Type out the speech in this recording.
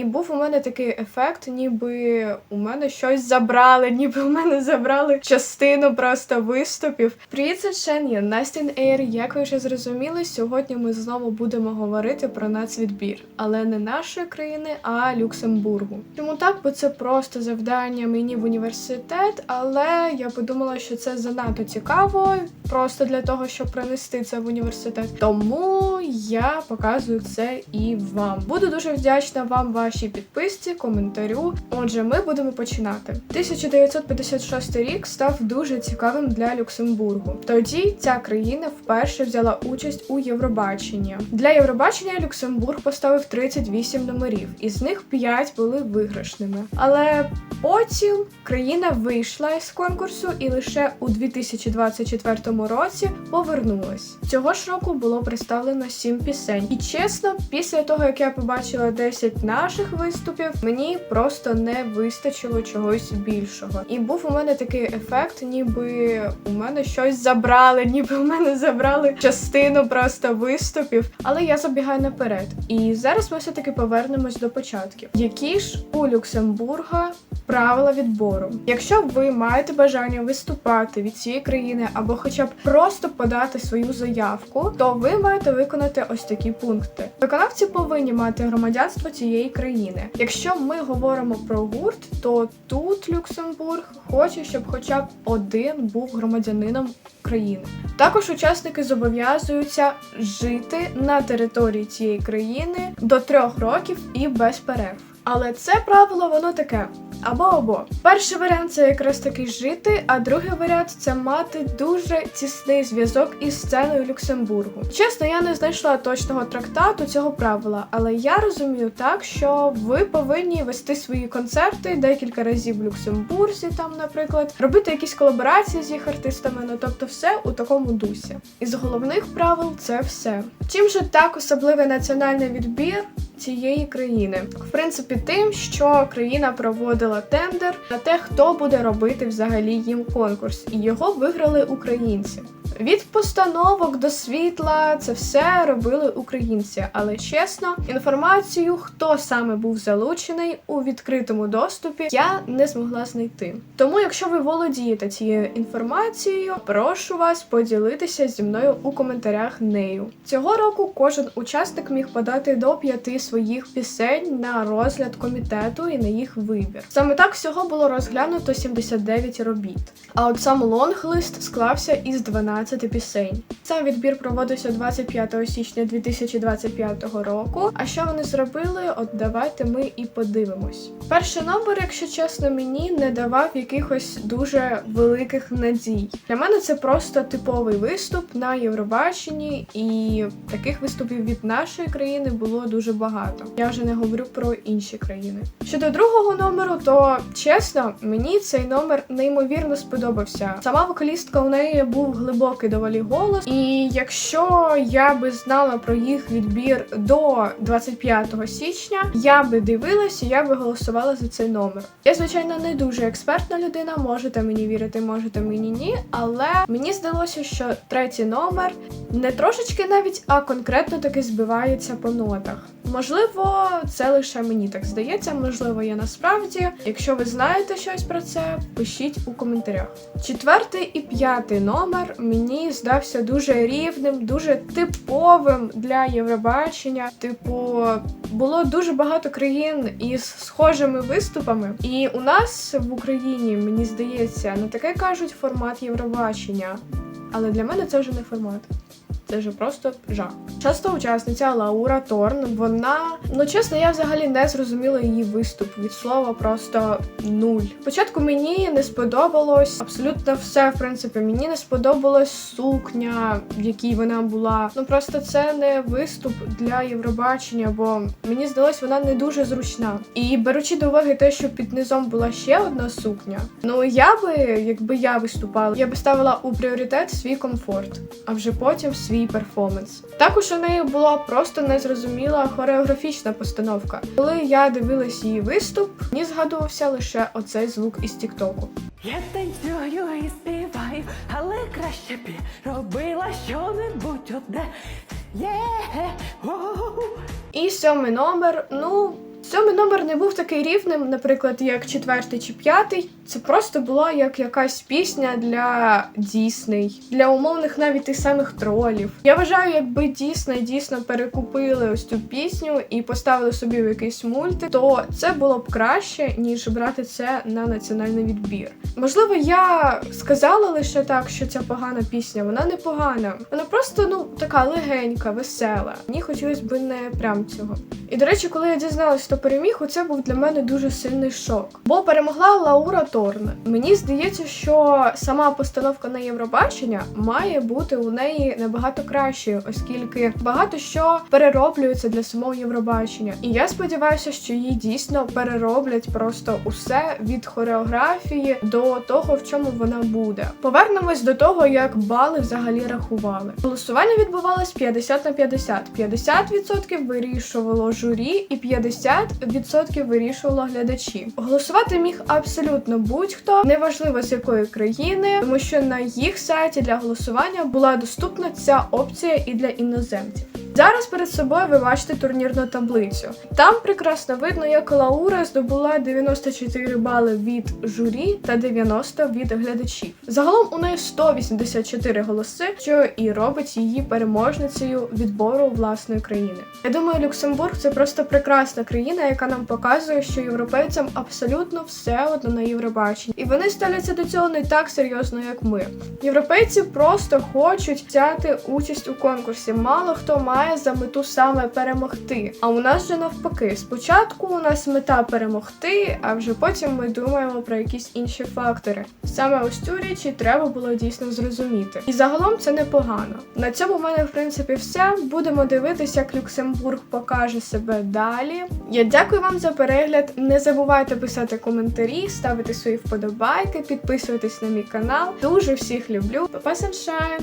І був у мене такий ефект, ніби у мене щось забрали, ніби у мене забрали частину просто виступів. Привіт, Шен, я Настін Ейр. Як ви вже зрозуміли, сьогодні ми знову будемо говорити про нацвідбір, але не нашої країни, а Люксембургу. Чому так? Бо це просто завдання мені в університет, але я подумала, що це занадто цікаво, просто для того, щоб принести це в університет. Тому я показую це і вам. Буду дуже вдячна вам вашій підписці, коментарю. Отже, ми будемо починати. 1956 рік став дуже цікавим для Люксембургу. Тоді ця країна вперше взяла участь у Євробаченні. Для Євробачення Люксембург поставив 38 номерів, із них 5 були виграшними. Але потім країна вийшла з конкурсу і лише у 2024 році повернулась. Цього ж року було представлено 7 пісень. І чесно, після того як я побачила 10 наших виступів, мені просто не вистачило чогось більшого. І був у мене такий ефект, ніби у мене щось забрали, ніби у мене забрали частину просто виступів. Але я забігаю наперед. І зараз ми все таки повернемось до початків. Які ж у Люксембурга правила відбору? Якщо ви маєте бажання виступати від цієї країни або хоча б просто подати свою заявку, то ви маєте виконати ось такі пункти. Виконавці повинні мати громадянство цієї країни. Якщо ми говоримо про гурт, то тут Люксембург хоче, щоб хоча б один був громадянином країни. Також учасники зобов'язуються жити на території цієї країни до трьох років і без перерв. Але це правило воно таке. Або або перший варіант це якраз таки жити, а другий варіант це мати дуже тісний зв'язок із сценою Люксембургу. Чесно, я не знайшла точного трактату цього правила, але я розумію так, що ви повинні вести свої концерти декілька разів в Люксембурзі, там, наприклад, робити якісь колаборації з їх артистами. Ну тобто, все у такому дусі. Із головних правил це все. Чим же так особливий національний відбір? Цієї країни, в принципі, тим, що країна проводила тендер на те, хто буде робити взагалі їм конкурс, і його виграли українці. Від постановок до світла це все робили українці, але чесно, інформацію, хто саме був залучений у відкритому доступі, я не змогла знайти. Тому, якщо ви володієте цією інформацією, прошу вас поділитися зі мною у коментарях нею. Цього року кожен учасник міг подати до п'яти своїх пісень на розгляд комітету і на їх вибір. Саме так всього було розглянуто 79 робіт. А от сам лонглист склався із 12 пісень. Сам відбір проводився 25 січня 2025 року. А що вони зробили? От давайте ми і подивимось. Перший номер, якщо чесно, мені не давав якихось дуже великих надій. Для мене це просто типовий виступ на Євробаченні, і таких виступів від нашої країни було дуже багато. Я вже не говорю про інші країни. Щодо другого номеру, то чесно, мені цей номер неймовірно сподобався. Сама вокалістка у неї був глибокий доволі голос, і якщо я би знала про їх відбір до 25 січня, я би дивилася, я би голосувала за цей номер. Я, звичайно, не дуже експертна людина, можете мені вірити, можете мені ні. Але мені здалося, що третій номер не трошечки навіть, а конкретно таки збивається по нотах. Можливо, це лише мені так здається, можливо, я насправді. Якщо ви знаєте щось про це, пишіть у коментарях. Четвертий і п'ятий номер мені здався дуже рівним, дуже типовим для Євробачення. Типу, було дуже багато країн із схожими виступами, і у нас в Україні, мені здається, не таке кажуть формат Євробачення. Але для мене це вже не формат. Вже просто жах. Шоста учасниця Лаура Торн. Вона, ну чесно, я взагалі не зрозуміла її виступ від слова просто нуль. Спочатку мені не сподобалось абсолютно все. В принципі, мені не сподобалась сукня, в якій вона була. Ну просто це не виступ для Євробачення, бо мені здалось, вона не дуже зручна. І беручи до уваги те, що під низом була ще одна сукня, ну я би, якби я виступала, я би ставила у пріоритет свій комфорт, а вже потім свій перформанс. Також у неї була просто незрозуміла хореографічна постановка. Коли я дивилась її виступ, мені згадувався лише оцей звук із Тіктоку. Я танцюю і співаю, але краще б робила що-небудь одне. Є. оу. І сьомий номер, ну. Сьомий номер не був такий рівним, наприклад, як четвертий чи п'ятий. Це просто була як якась пісня для Дісней, для умовних навіть тих самих тролів. Я вважаю, якби Дісней дійсно перекупили ось цю пісню і поставили собі в якийсь мультик, то це було б краще, ніж брати це на національний відбір. Можливо, я сказала лише так, що ця погана пісня, вона не погана. Вона просто ну така легенька, весела. Мені хотілося б не прям цього. І до речі, коли я дізналась, хто переміг, оце був для мене дуже сильний шок. Бо перемогла Лаура Торн. Мені здається, що сама постановка на Євробачення має бути у неї набагато кращою, оскільки багато що перероблюється для самого Євробачення. І я сподіваюся, що її дійсно перероблять просто усе від хореографії до того, в чому вона буде. Повернемось до того, як бали взагалі рахували. Голосування відбувалось 50 на 50. 50% вирішувало журі, і 50% вирішувало глядачі. Голосувати міг абсолютно будь-хто, неважливо з якої країни, тому що на їх сайті для голосування була доступна ця опція і для іноземців. Зараз перед собою ви бачите турнірну таблицю. Там прекрасно видно, як Лаура здобула 94 бали від журі та 90 від глядачів. Загалом у неї 184 голоси, що і робить її переможницею відбору власної країни. Я думаю, Люксембург це просто прекрасна країна, яка нам показує, що європейцям абсолютно все одно на Євробаченні, і вони ставляться до цього не так серйозно, як ми. Європейці просто хочуть взяти участь у конкурсі. Мало хто має за мету саме перемогти. А у нас же навпаки, спочатку у нас мета перемогти, а вже потім ми думаємо про якісь інші фактори. Саме ось цю річ і треба було дійсно зрозуміти. І загалом це непогано. На цьому в мене в принципі все. Будемо дивитися, як Люксембург покаже себе далі. Я дякую вам за перегляд. Не забувайте писати коментарі, ставити свої вподобайки, підписуватись на мій канал. Дуже всіх люблю. Па-па, Sunshine!